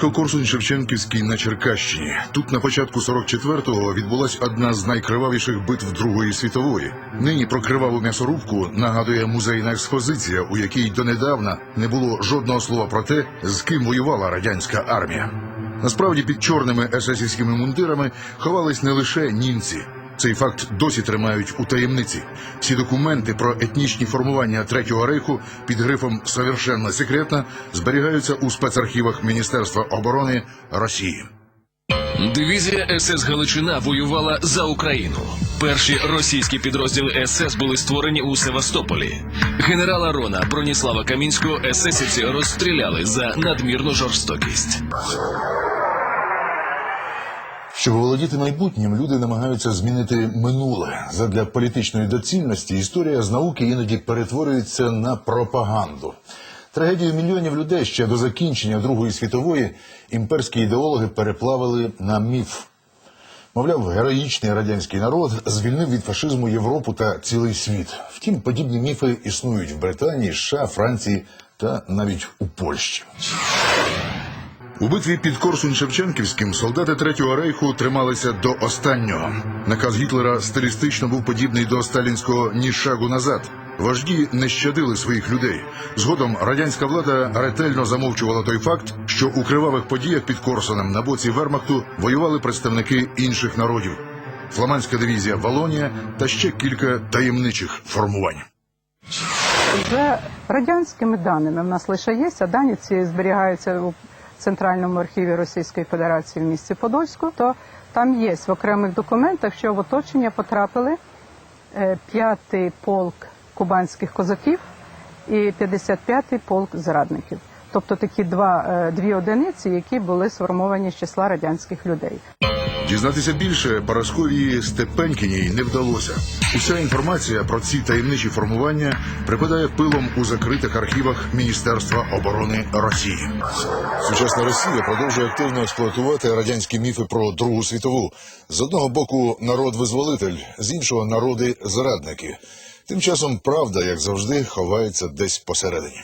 Містечко Корсунь Шевченківський на Черкащині. Тут на початку 44-го відбулась одна з найкривавіших битв Другої світової. Нині про криваву м'ясорубку нагадує музейна експозиція, у якій донедавна не було жодного слова про те, з ким воювала радянська армія. Насправді під чорними есесівськими мундирами ховались не лише німці. Цей факт досі тримають у таємниці. Всі документи про етнічні формування Третього рейху під грифом «Совершенно секретно» зберігаються у спецархівах Міністерства оборони Росії. Дивізія СС Галичина воювала за Україну. Перші російські підрозділи СС були створені у Севастополі. Генерала Рона Броніслава Камінського есесівці розстріляли за надмірну жорстокість. Щоб володіти майбутнім, люди намагаються змінити минуле. Задля політичної доцільності історія з науки іноді перетворюється на пропаганду. Трагедію мільйонів людей ще до закінчення Другої світової імперські ідеологи переплавили на міф. Мовляв, героїчний радянський народ звільнив від фашизму Європу та цілий світ. Втім, подібні міфи існують в Британії, США, Франції та навіть у Польщі. У битві під Корсунь Шевченківським солдати Третього рейху трималися до останнього. Наказ Гітлера стилістично був подібний до сталінського ні шагу назад. Вожді не щадили своїх людей. Згодом радянська влада ретельно замовчувала той факт, що у кривавих подіях під Корсуном на боці Вермахту воювали представники інших народів: фламандська дивізія Валонія та ще кілька таємничих формувань. За радянськими даними в нас лише є, а дані ці зберігаються Центральному архіві Російської Федерації в місті Подольську, то там є в окремих документах, що в оточення потрапили е, п'ятий полк кубанських козаків і 55-й полк зрадників. Тобто такі два, е, дві одиниці, які були сформовані з числа радянських людей. Дізнатися більше Парасковії Степенкіній не вдалося. Уся інформація про ці таємничі формування припадає пилом у закритих архівах Міністерства оборони Росії. Сучасна Росія продовжує активно експлуатувати радянські міфи про Другу світову. З одного боку народ-визволитель, з іншого народи зрадники. Тим часом правда, як завжди, ховається десь посередині.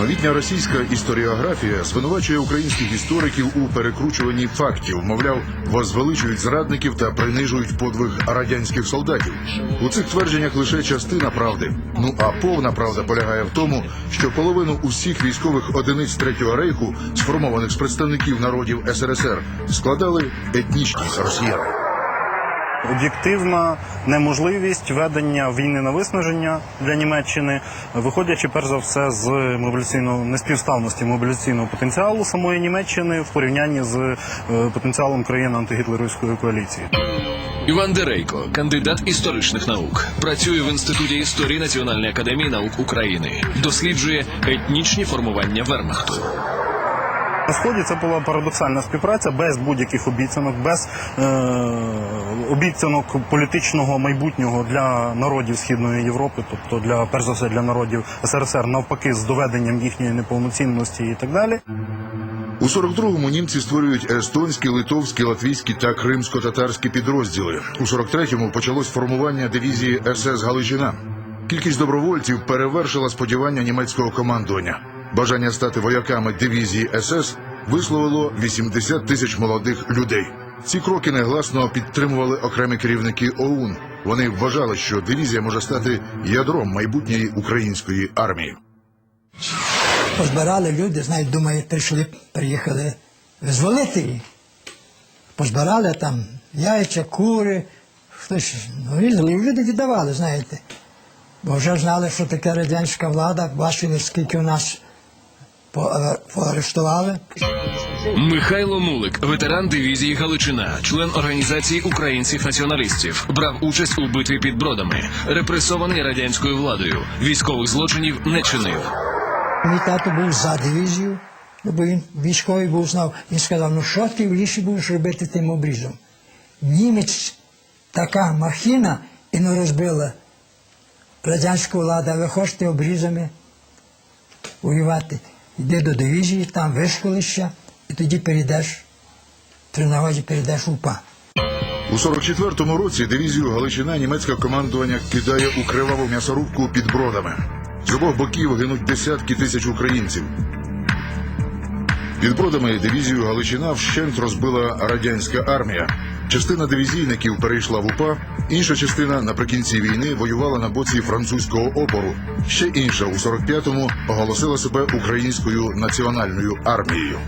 Новітня російська історіографія звинувачує українських істориків у перекручуванні фактів, мовляв, возвеличують зрадників та принижують подвиг радянських солдатів. У цих твердженнях лише частина правди. Ну а повна правда полягає в тому, що половину усіх військових одиниць третього рейху, сформованих з представників народів СРСР, складали етнічні росіяни. Об'єктивна неможливість ведення війни на виснаження для Німеччини, виходячи перш за все з мобіляційного неспівставності мобіляційного потенціалу самої Німеччини в порівнянні з е, потенціалом країн антигітлерівської коаліції. Іван Дерейко, кандидат історичних наук, працює в інституті історії Національної академії наук України, досліджує етнічні формування Вермахту. На сході це була парадоксальна співпраця без будь-яких обіцянок, без е, обіцянок політичного майбутнього для народів Східної Європи, тобто для перш за все для народів СРСР, навпаки, з доведенням їхньої неповноцінності і так далі. У 42-му німці створюють естонські, литовські, латвійські та кримсько-татарські підрозділи. У 43-му почалось формування дивізії СС Галичина. Кількість добровольців перевершила сподівання німецького командування. Бажання стати вояками дивізії СС висловило 80 тисяч молодих людей. Ці кроки негласно підтримували окремі керівники ОУН. Вони вважали, що дивізія може стати ядром майбутньої української армії. позбирали люди, знають, думають, прийшли, приїхали визволити їх. Позбирали там яйця, кури, хтось ну, різали, люди віддавали, знаєте. Бо вже знали, що таке радянська влада, бачили, скільки у нас поарештували. Михайло Мулик, ветеран дивізії Галичина, член організації українських націоналістів, брав участь у битві під бродами, репресований радянською владою, військових злочинів не чинив. Мій тато був за дивізію, ну, бо він військовий був знав. Він сказав, ну що ти в лісі будеш робити тим обрізом? Німець така махіна і не розбила радянську владу, а ви хочете обрізами воювати. Йди до дивізії, там вишколишся, і тоді перейдеш, при нагоді перейдеш УПА. У 44-му році дивізію Галичина німецьке командування кидає у криваву м'ясорубку під бродами. З обох боків гинуть десятки тисяч українців. Під бродами дивізію Галичина вщент розбила радянська армія. Частина дивізійників перейшла в УПА, інша частина наприкінці війни воювала на боці французького опору. Ще інша у 45-му оголосила себе українською національною армією.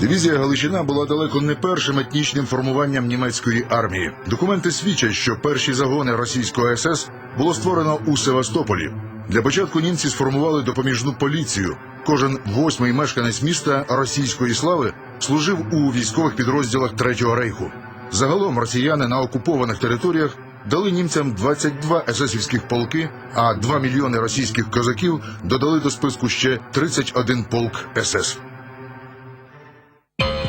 Дивізія Галичина була далеко не першим етнічним формуванням німецької армії. Документи свідчать, що перші загони російського СС було створено у Севастополі. Для початку німці сформували допоміжну поліцію. Кожен восьмий мешканець міста російської слави служив у військових підрозділах Третього рейху. Загалом росіяни на окупованих територіях дали німцям 22 есесівських полки, а 2 мільйони російських козаків додали до списку ще 31 полк СС.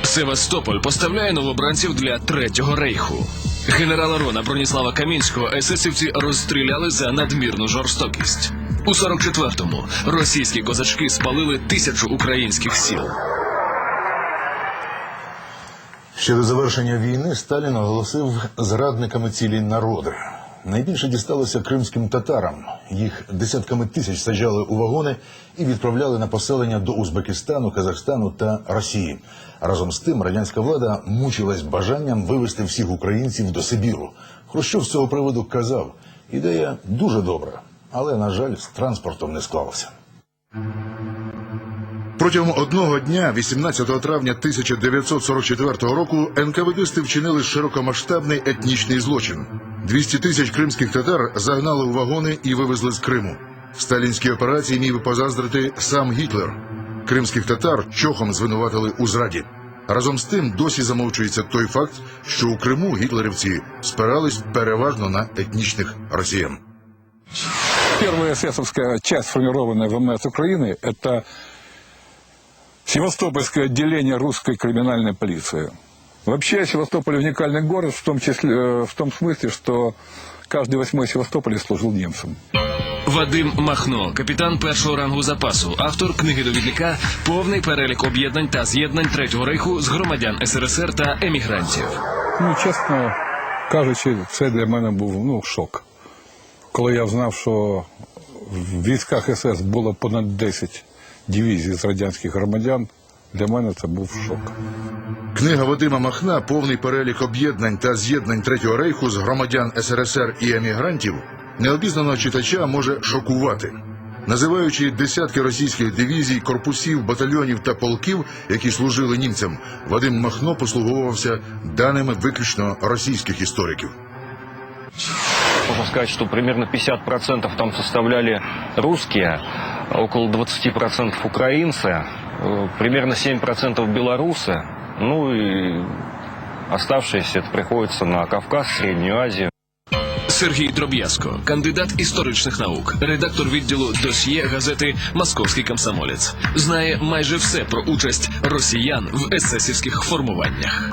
Севастополь поставляє новобранців для третього рейху. Генерала Рона Броніслава Камінського есесівці розстріляли за надмірну жорстокість. У 44-му російські козачки спалили тисячу українських сіл. Ще до завершення війни Сталін оголосив зрадниками цілі народи. Найбільше дісталося кримським татарам. Їх десятками тисяч саджали у вагони і відправляли на поселення до Узбекистану, Казахстану та Росії. Разом з тим радянська влада мучилась бажанням вивезти всіх українців до Сибіру. Хрущов з цього приводу казав: ідея дуже добра, але на жаль, з транспортом не склалося. Протягом одного дня, 18 травня 1944 року, НКВДсти вчинили широкомасштабний етнічний злочин. 200 тисяч кримських татар загнали у вагони і вивезли з Криму. В сталінській операції міг би позаздрити сам Гітлер. Кримських татар чохом звинуватили у зраді. Разом з тим досі замовчується той факт, що у Криму гітлерівці спирались переважно на етнічних росіян. Первая эсэсовская часть, сформированная в МС Украины, это Севастопольское отделение русской криминальной полиции. Вообще Севастополь уникальный город в том, числе, э, в том смысле, что каждый восьмой Севастополь служил немцам. Вадим Махно, капітан першого рангу запасу, автор книги довідника Повний перелік об'єднань та з'єднань третього рейху з громадян СРСР та емігрантів. Ну, чесно кажучи, це для мене був ну, шок. Коли я знав, що в військах СС було понад 10 дивізій з радянських громадян, для мене це був шок. Книга Вадима Махна, повний перелік об'єднань та з'єднань Третього рейху з громадян СРСР і емігрантів, необізнаного читача може шокувати. Називаючи десятки російських дивізій, корпусів, батальйонів та полків, які служили німцям, Вадим Махно послуговувався даними виключно російських істориків. Можно сказать, что примерно 50% там составляли русские, а около 20% украинцы, э, примерно 7% белорусы, ну и оставшиеся это приходится на Кавказ, Среднюю Азию. Сергій Дроб'язко, кандидат історичних наук, редактор відділу досьє газети Московський комсомолець, знає майже все про участь росіян в есесівських формуваннях.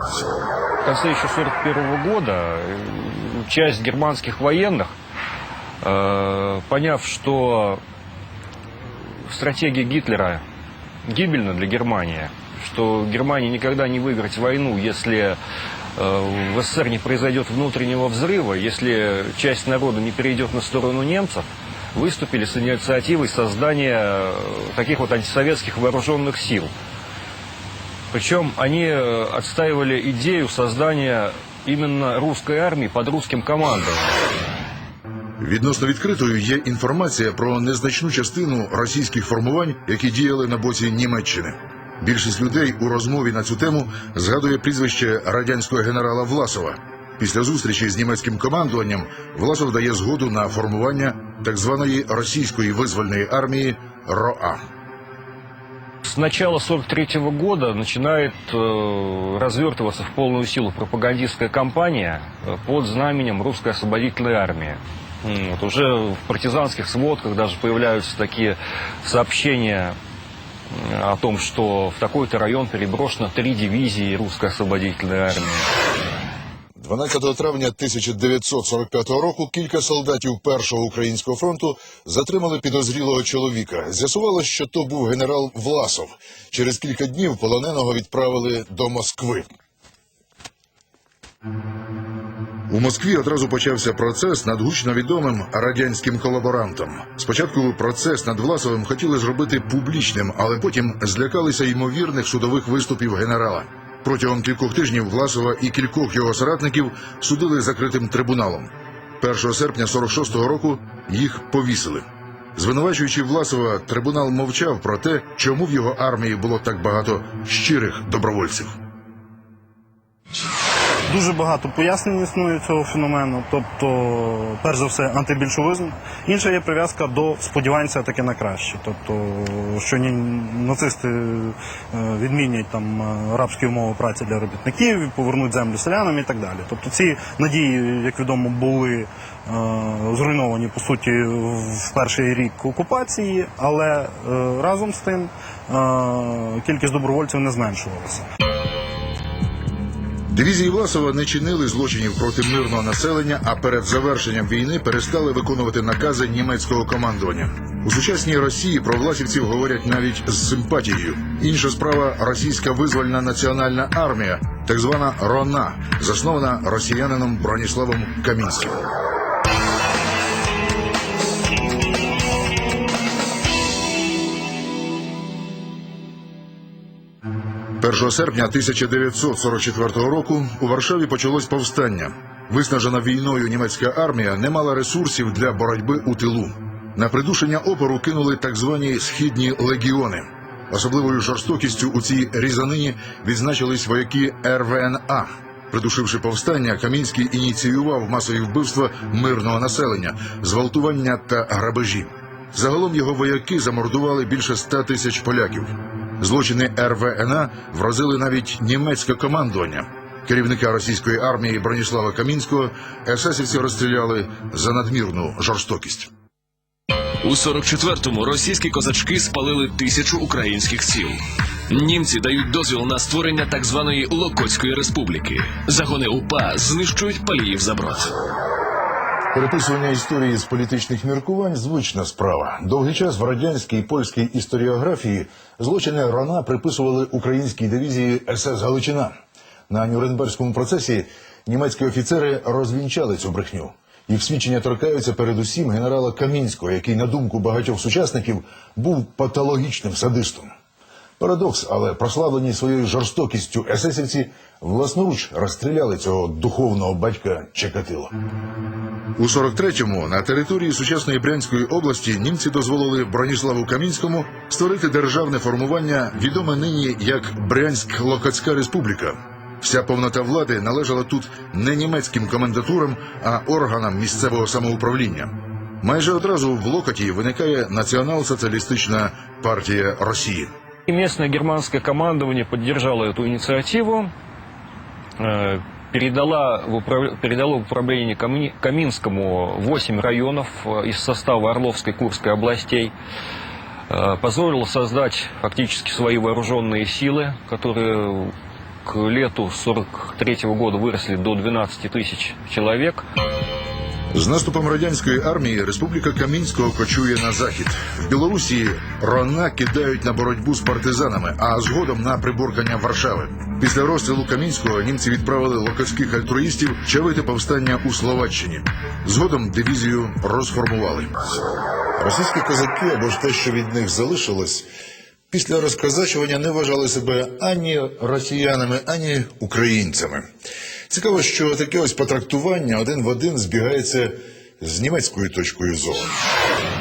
В конце еще 41 года э, часть германских военных, э, поняв, что стратегия Гитлера гибельна для Германии, что Германии никогда не выиграть войну, если э, в СССР не произойдет внутреннего взрыва, если часть народа не перейдет на сторону немцев, выступили с инициативой создания э, таких вот антисоветских вооруженных сил. Причем они э, отстаивали идею создания именно русской армии под русским командованием. Відносно відкритою є інформація про незначну частину російських формувань, які діяли на боці Німеччини. Більшість людей у розмові на цю тему згадує прізвище радянського генерала Власова. Після зустрічі з німецьким командуванням Власов дає згоду на формування так званої російської визвольної армії РОА. С начала 43 года начинает э, развертываться в полную силу пропагандистская кампания э, под знаменем русской освободительной армии. Вот уже в партизанских сводках даже появляются такие сообщения о том, что в такой-то район переброшено три дивизии русской освободительной армии. 12 травня 1945 року кілька солдатів першого українського фронту затримали підозрілого чоловіка. З'ясувалось, що то був генерал Власов. Через кілька днів полоненого відправили до Москви. У Москві одразу почався процес над гучно відомим радянським колаборантом. Спочатку процес над Власовим хотіли зробити публічним, але потім злякалися ймовірних судових виступів генерала. Протягом кількох тижнів Власова і кількох його соратників судили закритим трибуналом. 1 серпня 46-го року їх повісили. Звинувачуючи Власова, трибунал мовчав про те, чому в його армії було так багато щирих добровольців. Дуже багато пояснень існує цього феномену. Тобто, перш за все, антибільшовизм. Інша є прив'язка до сподівань все-таки на краще. Тобто, що ні, нацисти е, відмінять там е, рабські умови праці для робітників, повернуть землю селянам і так далі. Тобто ці надії, як відомо, були е, зруйновані по суті в перший рік окупації, але разом з тим кількість добровольців не зменшувалася. Дивізії Власова не чинили злочинів проти мирного населення, а перед завершенням війни перестали виконувати накази німецького командування. У сучасній Росії про власівців говорять навіть з симпатією. Інша справа російська визвольна національна армія, так звана РОНА, заснована росіянином Броніславом Камінським. 1 серпня 1944 року у Варшаві почалось повстання. Виснажена війною німецька армія не мала ресурсів для боротьби у тилу. На придушення опору кинули так звані східні легіони. Особливою жорстокістю у цій різанині відзначились вояки РВНА. Придушивши повстання, Камінський ініціював масові вбивства мирного населення, зґвалтування та грабежі. Загалом його вояки замордували більше ста тисяч поляків. Злочини РВНА вразили навіть німецьке командування. Керівника російської армії Броніслава Камінського есесівці розстріляли за надмірну жорстокість. У 44-му російські козачки спалили тисячу українських сіл. Німці дають дозвіл на створення так званої Локотської республіки. Загони УПА знищують паліїв заброд. Переписування історії з політичних міркувань звична справа. Довгий час в радянській і польській історіографії злочини Рона приписували українській дивізії СС Галичина. На Нюрнберзькому процесі німецькі офіцери розвінчали цю брехню. Їх свідчення торкаються передусім генерала Камінського, який, на думку багатьох сучасників, був патологічним садистом. Парадокс, але прославлені своєю жорстокістю есесівці власноруч розстріляли цього духовного батька Чекатила. У 43-му на території сучасної Брянської області німці дозволили Броніславу Камінському створити державне формування, відоме нині як Брянськ-Локотська Республіка. Вся повнота влади належала тут не німецьким комендатурам, а органам місцевого самоуправління. Майже одразу в Локоті виникає Націонал-соціалістична партія Росії. И местное германское командование поддержало эту инициативу, э, передала в управ- передало в управление Ками- Каминскому 8 районов э, из состава Орловской Курской областей, э, позволило создать фактически свои вооруженные силы, которые к лету 43 года выросли до 12 тысяч человек. З наступом радянської армії Республіка Камінського кочує на захід. В Білорусі Рона кидають на боротьбу з партизанами, а згодом на приборкання Варшави. Після розстрілу Камінського німці відправили локальських альтруїстів чавити повстання у Словаччині. Згодом дивізію розформували. Російські козаки або ж те, що від них залишилось, після розказачування не вважали себе ані росіянами, ані українцями. Цікаво, що таке ось потрактування один в один збігається з німецькою точкою зору.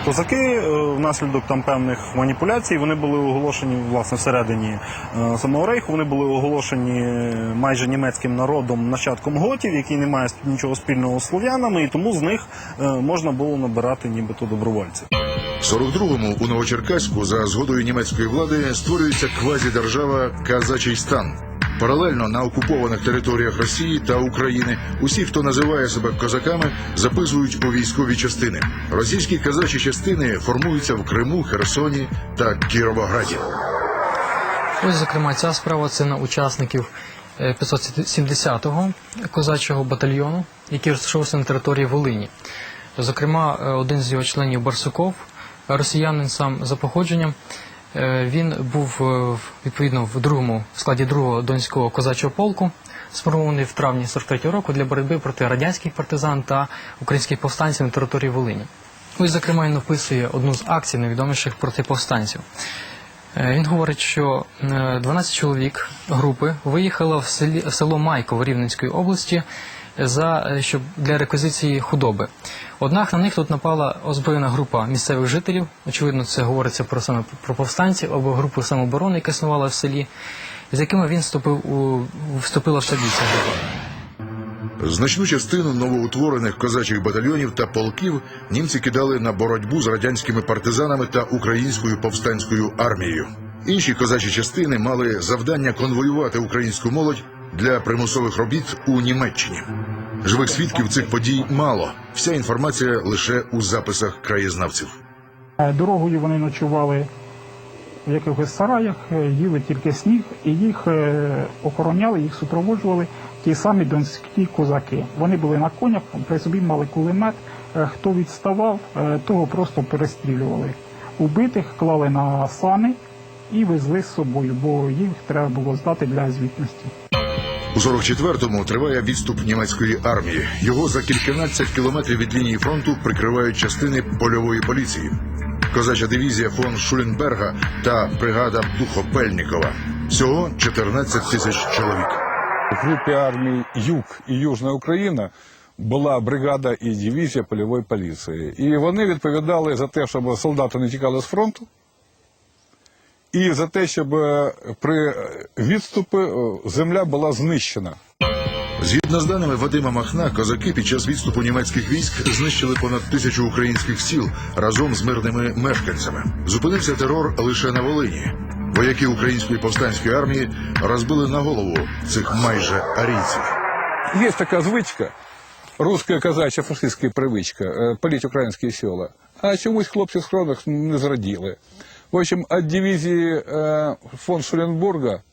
Козаки е, внаслідок там певних маніпуляцій вони були оголошені власне всередині е, самого рейху. Вони були оголошені майже німецьким народом нащадком готів, який не має нічого спільного з слов'янами, і тому з них е, можна було набирати нібито добровольців. В 42-му у Новочеркаську за згодою німецької влади створюється квазідержава Казачий стан. Паралельно на окупованих територіях Росії та України усі, хто називає себе козаками, записують у військові частини. Російські казачі частини формуються в Криму, Херсоні та Кіровограді. Ось, зокрема, ця справа це на учасників е, 570-го козачого батальйону, який розташовувався на території Волині. Зокрема, е, один з його членів Барсуков, росіянин сам за походженням, е, він був е, відповідно в другому в складі другого донського козачого полку. сформований в травні 43-го року для боротьби проти радянських партизан та українських повстанців на території Волині. Ось, зокрема, він описує одну з акцій найвідоміших проти повстанців. Е, Він говорить, що е, 12 чоловік групи виїхало в, селі, в село Майково Рівненської області за, е, щоб, для реквізиції худоби. Однак на них тут напала озброєна група місцевих жителів. Очевидно, це говориться про саме про повстанців або групу самооборони, яка існувала в селі, з якими він вступив у вступила в собі група. Значну частину новоутворених козачих батальйонів та полків німці кидали на боротьбу з радянськими партизанами та українською повстанською армією. Інші козачі частини мали завдання конвоювати українську молодь для примусових робіт у Німеччині. Живих свідків цих подій мало. Вся інформація лише у записах краєзнавців. Е, Дорогою вони ночували в якихось сараях, е, їли тільки сніг, і їх е, охороняли, їх супроводжували ті самі донські козаки. Вони були на конях, при собі мали кулемет. Хто відставав, того просто перестрілювали. Убитих клали на сани і везли з собою, бо їх треба було здати для звітності. У 44-му триває відступ німецької армії. Його за кільканадцять кілометрів від лінії фронту прикривають частини польової поліції. Козача дивізія фон Шуленберга та бригада Духопельнікова. Всього 14 тисяч чоловік. В групі армій Юг і Южна Україна була бригада і дивізія польової поліції. І вони відповідали за те, щоб солдати не тікали з фронту, і за те, щоб е, при відступі е, земля була знищена. Згідно з даними Вадима Махна, козаки під час відступу німецьких військ знищили понад тисячу українських сіл разом з мирними мешканцями. Зупинився терор лише на Волині. Вояки української повстанської армії розбили на голову цих майже арійців. Є така звичка, руська казача фашистська привичка, е, паліть українські села. А чомусь хлопці з хронах не зраділи. В общем, от дивизии э, фон Шуленбурга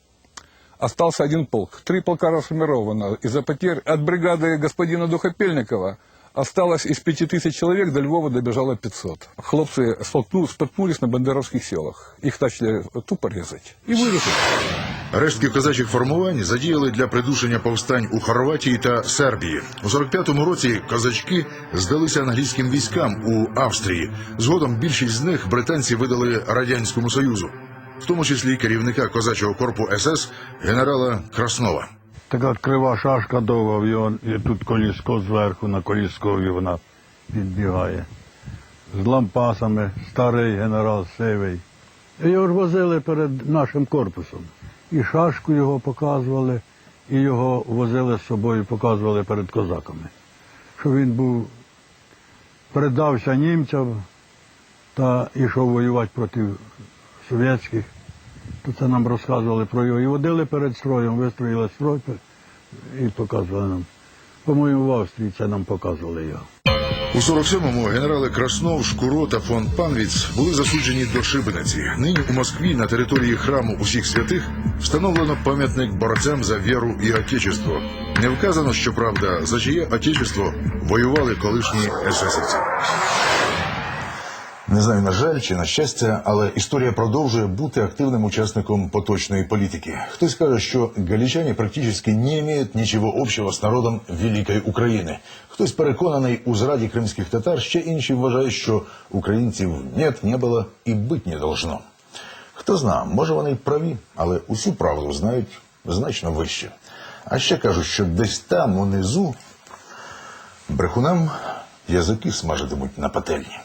остался один полк. Три полка расформировано. Из-за потерь от бригады господина Духопельникова осталось из пяти тысяч человек, до Львова добежало 500. Хлопцы столкнулись, споткнулись на бандеровских селах. Их начали тупо резать. И вырезали. Рештки козачих формувань задіяли для придушення повстань у Хорватії та Сербії. У 45-му році козачки здалися англійським військам у Австрії. Згодом більшість з них британці видали радянському союзу, в тому числі керівника козачого корпу СС генерала Краснова. Така крива шашка довга, в його і тут коліско зверху, на коліскові вона підбігає. З лампасами, старий генерал сивий. Його ж возили перед нашим корпусом. І шашку його показували, і його возили з собою, показували перед козаками. Що він був, передався німцям та йшов воювати проти совєтських то це нам розказували про його. І водили перед строєм, вистроїли строй і показували нам. По-моєму, в Австрії це нам показували його. У 47-му генерали Краснов, Шкуро та фон Панвіц були засуджені до шибениці. Нині у Москві на території храму усіх святих встановлено пам'ятник борцям за віру і отечество. Не вказано, щоправда, за чиє отечество воювали колишні есесівці. Не знаю, на жаль чи на щастя, але історія продовжує бути активним учасником поточної політики. Хтось каже, що галічані практично не мають нічого общого з народом Великої України. Хтось переконаний у зраді кримських татар, ще інші вважають, що українців нет, не було і бить не должно. Хто зна, може вони й праві, але усю правду знають значно вище. А ще кажуть, що десь там унизу брехунам язики смажитимуть на пательні.